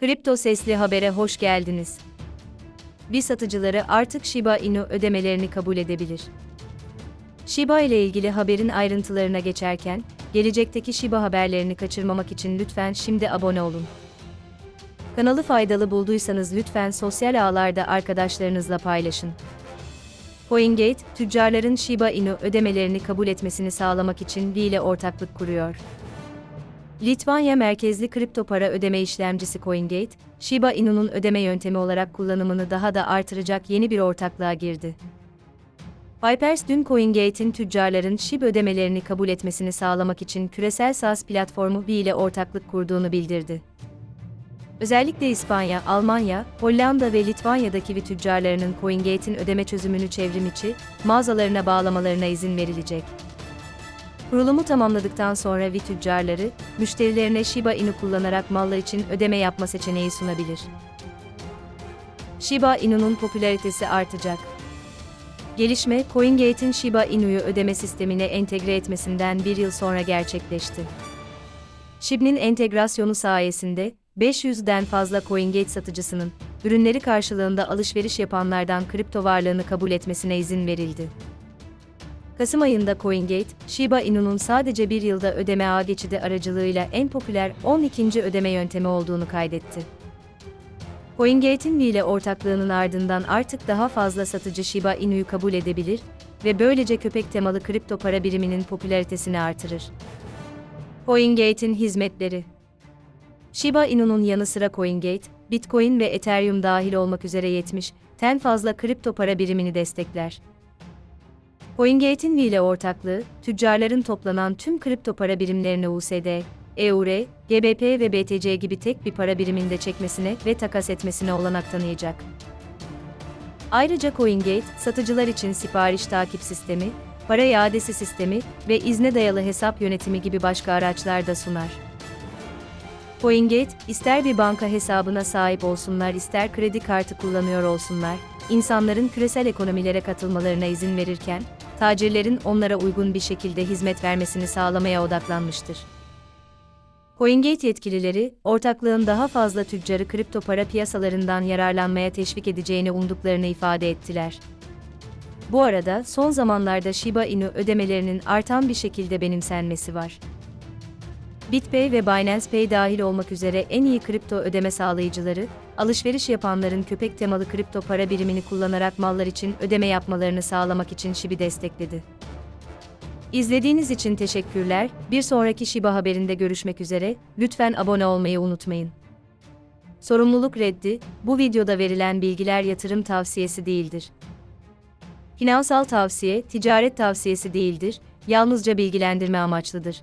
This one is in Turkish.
Kripto Sesli Haber'e hoş geldiniz. Bir satıcıları artık Shiba Inu ödemelerini kabul edebilir. Shiba ile ilgili haberin ayrıntılarına geçerken, gelecekteki Shiba haberlerini kaçırmamak için lütfen şimdi abone olun. Kanalı faydalı bulduysanız lütfen sosyal ağlarda arkadaşlarınızla paylaşın. CoinGate, tüccarların Shiba Inu ödemelerini kabul etmesini sağlamak için V ile ortaklık kuruyor. Litvanya merkezli kripto para ödeme işlemcisi CoinGate, Shiba Inu'nun ödeme yöntemi olarak kullanımını daha da artıracak yeni bir ortaklığa girdi. Vipers dün CoinGate'in tüccarların SHIB ödemelerini kabul etmesini sağlamak için küresel SaaS platformu V ile ortaklık kurduğunu bildirdi. Özellikle İspanya, Almanya, Hollanda ve Litvanya'daki Kiwi tüccarlarının CoinGate'in ödeme çözümünü çevrimiçi, mağazalarına bağlamalarına izin verilecek. Kurulumu tamamladıktan sonra Vi tüccarları, müşterilerine Shiba Inu kullanarak mallar için ödeme yapma seçeneği sunabilir. Shiba Inu'nun popülaritesi artacak. Gelişme, CoinGate'in Shiba Inu'yu ödeme sistemine entegre etmesinden bir yıl sonra gerçekleşti. SHIB'nin entegrasyonu sayesinde, 500'den fazla CoinGate satıcısının, ürünleri karşılığında alışveriş yapanlardan kripto varlığını kabul etmesine izin verildi. Kasım ayında CoinGate, Shiba Inu'nun sadece bir yılda ödeme ağ geçidi aracılığıyla en popüler 12. ödeme yöntemi olduğunu kaydetti. CoinGate'in ile ortaklığının ardından artık daha fazla satıcı Shiba Inu'yu kabul edebilir ve böylece köpek temalı kripto para biriminin popülaritesini artırır. CoinGate'in hizmetleri Shiba Inu'nun yanı sıra CoinGate, Bitcoin ve Ethereum dahil olmak üzere 70, ten fazla kripto para birimini destekler. CoinGate'in ile ortaklığı, tüccarların toplanan tüm kripto para birimlerini USD, EUR, GBP ve BTC gibi tek bir para biriminde çekmesine ve takas etmesine olanak tanıyacak. Ayrıca CoinGate, satıcılar için sipariş takip sistemi, para iadesi sistemi ve izne dayalı hesap yönetimi gibi başka araçlar da sunar. CoinGate, ister bir banka hesabına sahip olsunlar ister kredi kartı kullanıyor olsunlar, insanların küresel ekonomilere katılmalarına izin verirken, tacirlerin onlara uygun bir şekilde hizmet vermesini sağlamaya odaklanmıştır. CoinGate yetkilileri, ortaklığın daha fazla tüccarı kripto para piyasalarından yararlanmaya teşvik edeceğini umduklarını ifade ettiler. Bu arada son zamanlarda Shiba Inu ödemelerinin artan bir şekilde benimsenmesi var. BitPay ve Binance Pay dahil olmak üzere en iyi kripto ödeme sağlayıcıları, alışveriş yapanların köpek temalı kripto para birimini kullanarak mallar için ödeme yapmalarını sağlamak için SHIB'i destekledi. İzlediğiniz için teşekkürler. Bir sonraki Shiba haberinde görüşmek üzere. Lütfen abone olmayı unutmayın. Sorumluluk reddi, bu videoda verilen bilgiler yatırım tavsiyesi değildir. Finansal tavsiye, ticaret tavsiyesi değildir, yalnızca bilgilendirme amaçlıdır.